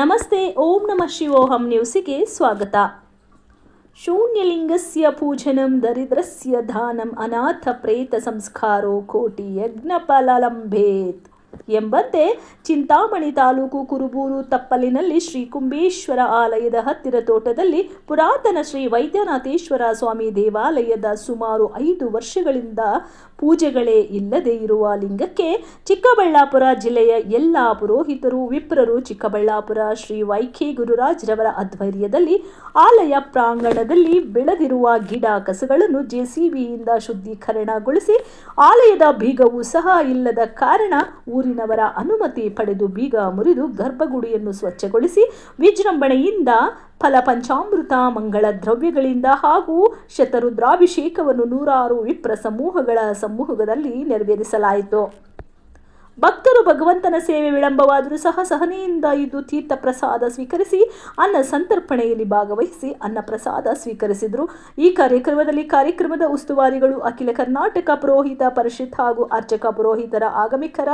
ನಮಸ್ತೆ ಓಂ ನಮಃ ಶಿವೋಹಂ ನ್ಯೂಸಿಗೆ ಸ್ವಾಗತ ಶೂನ್ಯಲಿಂಗಸ್ಯ ಪೂಜನಂ ದರಿದ್ರಸ್ಯ ದಾನಂ ಅನಾಥ ಪ್ರೇತ ಸಂಸ್ಕಾರೋ ಕೋಟಿ ಯಜ್ಞ ಫಲಲಂಭೇತ್ ಎಂಬಂತೆ ಚಿಂತಾಮಣಿ ತಾಲೂಕು ಕುರುಬೂರು ತಪ್ಪಲಿನಲ್ಲಿ ಶ್ರೀ ಕುಂಬೇಶ್ವರ ಆಲಯದ ಹತ್ತಿರ ತೋಟದಲ್ಲಿ ಪುರಾತನ ಶ್ರೀ ವೈದ್ಯನಾಥೇಶ್ವರ ಸ್ವಾಮಿ ದೇವಾಲಯದ ಸುಮಾರು ಐದು ವರ್ಷಗಳಿಂದ ಪೂಜೆಗಳೇ ಇಲ್ಲದೆ ಇರುವ ಲಿಂಗಕ್ಕೆ ಚಿಕ್ಕಬಳ್ಳಾಪುರ ಜಿಲ್ಲೆಯ ಎಲ್ಲ ಪುರೋಹಿತರು, ವಿಪ್ರರು, ಚಿಕ್ಕಬಳ್ಳಾಪುರ ಶ್ರೀ ವೈಖಿ ಗುರುರಾಜ್ರವರ ಆಧ್ವರ್ಯದಲ್ಲಿ ಆಲಯ ಪ್ರಾಂಗಣದಲ್ಲಿ ಬೆಳೆದಿರುವ ಗಿಡ ಕಸಗಳನ್ನು ಜೆಸಿಬಿಯಿಂದ ಶುದ್ಧೀಕರಣಗೊಳಿಸಿ ಆಲಯದ ಬೀಗವೂ ಸಹ ಇಲ್ಲದ ಕಾರಣ ಊರಿನವರ ಅನುಮತಿ ಪಡೆದು ಬೀಗ ಮುರಿದು ಗರ್ಭಗುಡಿಯನ್ನು ಸ್ವಚ್ಛಗೊಳಿಸಿ ವಿಜೃಂಭಣೆಯಿಂದ ಫಲಪಂಚಾಮೃತ ಮಂಗಳ ದ್ರವ್ಯಗಳಿಂದ ಹಾಗೂ ಶತರುದ್ರಾಭಿಷೇಕವನ್ನು ನೂರಾರು ವಿಪ್ರ ಸಮೂಹಗಳ ಸಮೂಹದಲ್ಲಿ ನೆರವೇರಿಸಲಾಯಿತು. ಭಕ್ತರು ಭಗವಂತನ ಸೇವೆ ವಿಳಂಬವಾದರೂ ಸಹ ಸಹನೆಯಿಂದ ಇದು ತೀರ್ಥ ಪ್ರಸಾದ ಸ್ವೀಕರಿಸಿ ಅನ್ನ ಸಂತರ್ಪಣೆಯಲ್ಲಿ ಭಾಗವಹಿಸಿ ಅನ್ನ ಪ್ರಸಾದ ಸ್ವೀಕರಿಸಿದರು. ಈ ಕಾರ್ಯಕ್ರಮದಲ್ಲಿ ಕಾರ್ಯಕ್ರಮದ ಉಸ್ತುವಾರಿಗಳು ಅಖಿಲ ಕರ್ನಾಟಕ ಪುರೋಹಿತ ಪರಿಷತ್ ಹಾಗೂ ಅರ್ಚಕ ಪುರೋಹಿತರ ಆಗಮಿಕರ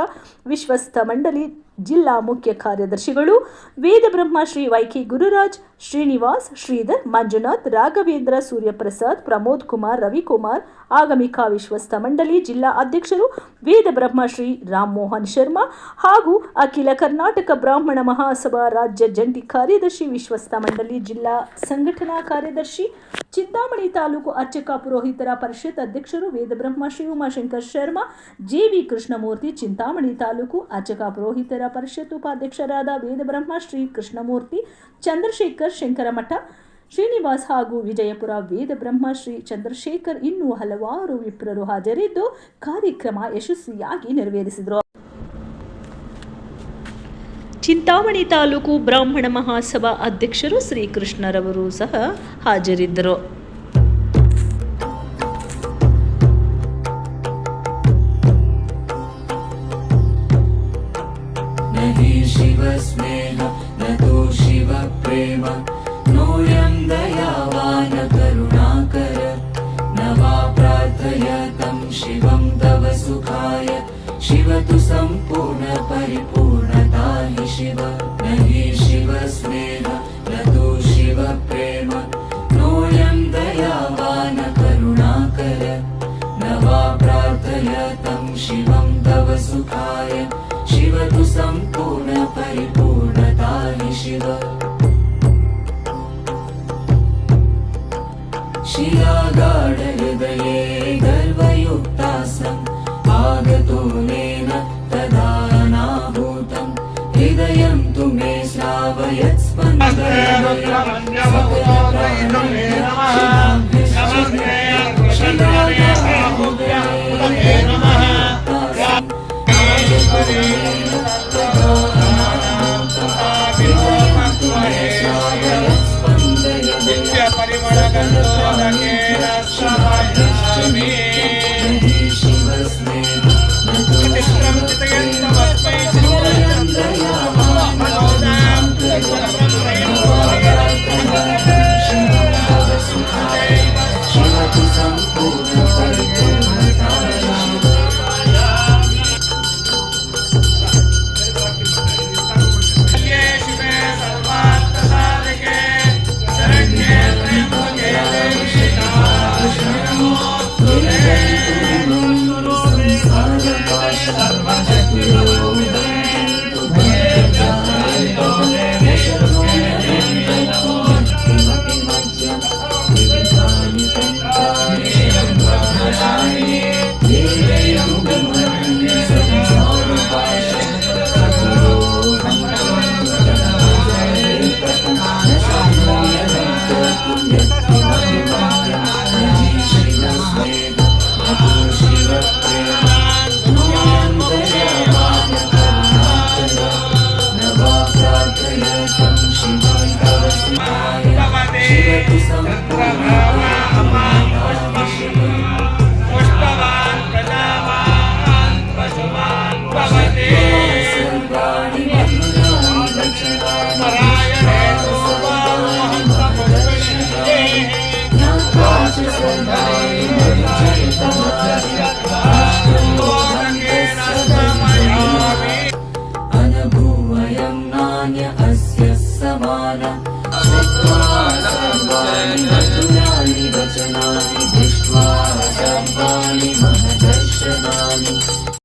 ವಿಶ್ವಸ್ತ ಮಂಡಳಿ ಜಿಲ್ಲಾ ಮುಖ್ಯ ಕಾರ್ಯದರ್ಶಿಗಳು ವೇದ ಬ್ರಹ್ಮ ಶ್ರೀ ವೈಕಿ ಗುರುರಾಜ್, ಶ್ರೀನಿವಾಸ್, ಶ್ರೀಧರ್, ಮಂಜುನಾಥ್, ರಾಘವೇಂದ್ರ, ಸೂರ್ಯಪ್ರಸಾದ್, ಪ್ರಮೋದ್ ಕುಮಾರ್, ರವಿಕುಮಾರ್ ಆಗಮಿಕಾ ವಿಶ್ವಸ್ತ ಮಂಡಳಿ ಜಿಲ್ಲಾ ಅಧ್ಯಕ್ಷರು ವೇದ ಬ್ರಹ್ಮ ಶ್ರೀ ರಾಮ್ ಮೋಹನ್ ಶರ್ಮಾ ಹಾಗೂ ಅಖಿಲ ಕರ್ನಾಟಕ ಬ್ರಾಹ್ಮಣ ಮಹಾಸಭಾ ರಾಜ್ಯ ಜಂಟಿ ಕಾರ್ಯದರ್ಶಿ ವಿಶ್ವಸ್ತ ಮಂಡಳಿ ಜಿಲ್ಲಾ ಸಂಘಟನಾ ಕಾರ್ಯದರ್ಶಿ, ಚಿಂತಾಮಣಿ ತಾಲೂಕು ಅರ್ಚಕ ಪುರೋಹಿತರ ಪರಿಷತ್ ಅಧ್ಯಕ್ಷರು ವೇದಬ್ರಹ್ಮ ಶ್ರೀ ಉಮಾಶಂಕರ್ ಶರ್ಮಾ ಜೆವಿ ಕೃಷ್ಣಮೂರ್ತಿ, ಚಿಂತಾಮಣಿ ತಾಲೂಕು ಅರ್ಚಕ ಪುರೋಹಿತರ ಪರಿಷತ್ ಉಪಾಧ್ಯಕ್ಷರಾದ ವೇದಬ್ರಹ್ಮ ಶ್ರೀ ಕೃಷ್ಣಮೂರ್ತಿ, ಚಂದ್ರಶೇಖರ್ ಶಂಕರಮಠ, ಶ್ರೀನಿವಾಸ್ ಹಾಗೂ ವಿಜಯಪುರ ವೇದ ಬ್ರಹ್ಮ ಶ್ರೀ ಚಂದ್ರಶೇಖರ್ ಇನ್ನೂ ಹಲವಾರು ವಿಪ್ರರು ಹಾಜರಿದ್ದು ಕಾರ್ಯಕ್ರಮ ಯಶಸ್ವಿಯಾಗಿ ನೆರವೇರಿಸಿದರು. ಚಿಂತಾಮಣಿ ತಾಲೂಕು ಬ್ರಾಹ್ಮಣ ಮಹಾಸಭಾ ಅಧ್ಯಕ್ಷರು ಶ್ರೀಕೃಷ್ಣರವರು ಸಹ ಹಾಜರಿದ್ದರು. न हि शिवस्नेह न तु शिवप्रेम नोऽयं दयावान करुणाकर न वा प्रार्थयतं शिवं तव सुखाय शिव तु सम्पूर्णपरिपूर्णता हि शिव सुखाय शिव तु सम्पूर्णपरिपूर्णता हि शिव शिलागाढहृदये गर्वयुक्तासम् आगतो नेन तदानाभूतम् हृदयं तु मे श्रावयत् పరిమళ గంధో Vai. वचनानि दृष्ट्वा सर्वाणि महदर्शनानि